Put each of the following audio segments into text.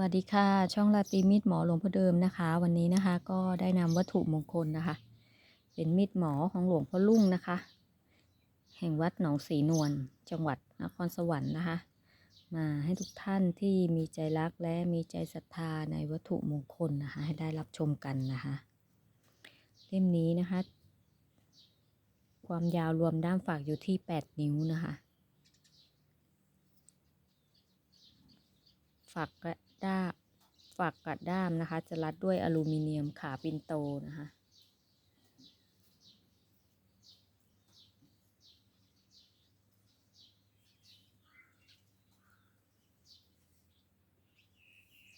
วัสดีค่ะ ช่องลาตรีมีดหมอหลวงพ่อเดิมนะคะ วันนี้นะคะ ก็ได้นำวัตถุมงคลนะคะ เป็นมีดหมอของหลวงพ่อลุ่งนะคะ แห่งวัดหนองสีนวลจังหวัดนครสวรรค์นะคะ มาให้ทุกท่านที่มีใจรักและมีใจศรัทธาในวัตถุมงคลนะคะ ให้ได้รับชมกันนะคะเล่มนี้นะคะ ความยาวรวมด้ามฝากอยู่ที่ 8 นิ้วนะคะฝักกระ ด้าฝักกระด้ามนะคะ จะรัดด้วยอลูมิเนียมขาปินโตนะคะ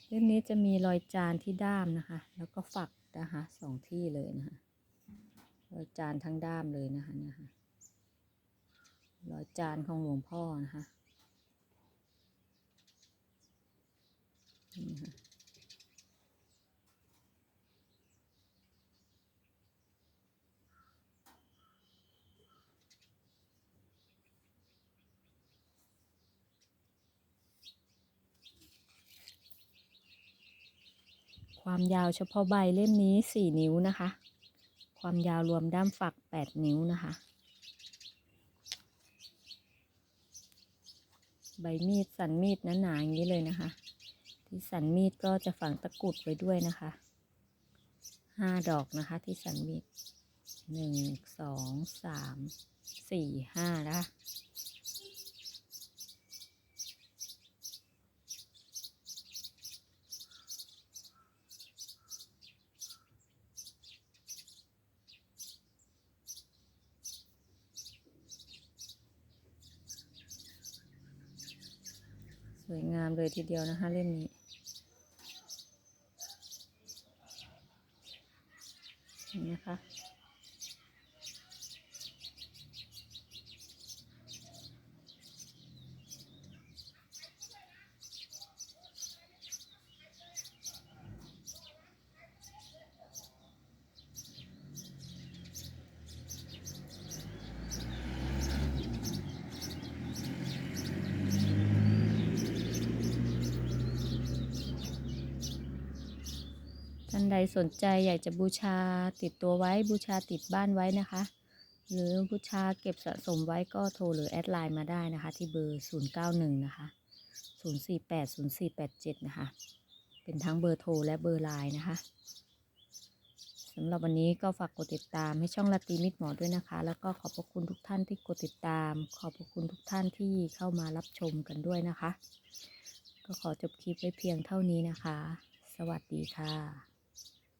เล่มนี้จะมีรอยจานที่ด้ามนะคะ แล้วก็ฝักนะคะสองที่เลยนะคะรอยจานทั้งด้ามเลยนะคะเนี่ยค่ะรอยจานของหลวงพ่อนะคะ ความยาวเฉพาะใบเล่มนี้ 4 นิ้วนะคะ ความยาวรวมด้ามฝัก 8 นิ้วนะคะ ใบมีดสันมีดหนาๆอย่างนี้เลยนะคะ ที่สันมีดก็จะฝังตะกุดไว้ด้วยนะคะห้าดอกนะคะที่สันมีดหนึ่งสองสามสี่ห้านะคะสวยงามเลยทีเดียวนะคะเล่มนี้ นี่นะคะ ท่านใดสนใจอยากจะบูชาติดตัวไว้บูชาติดบ้านไว้นะคะ หรือบูชาเก็บสะสมไว้ก็โทรหรือแอดไลน์มาได้นะคะ ที่เบอร์ 091 นะคะ 048 0487 นะคะ เป็นทั้งเบอร์โทรและเบอร์ไลน์นะคะสำหรับวันนี้ก็ฝากกดติดตามให้ช่องลาตีมิดหมอด้วยนะคะ แล้วก็ขอบพระคุณทุกท่านที่กดติดตาม ขอบพระคุณทุกท่านที่เข้ามารับชมกันด้วยนะคะ ก็ขอจบคลิปไว้เพียงเท่านี้นะคะ สวัสดีค่ะ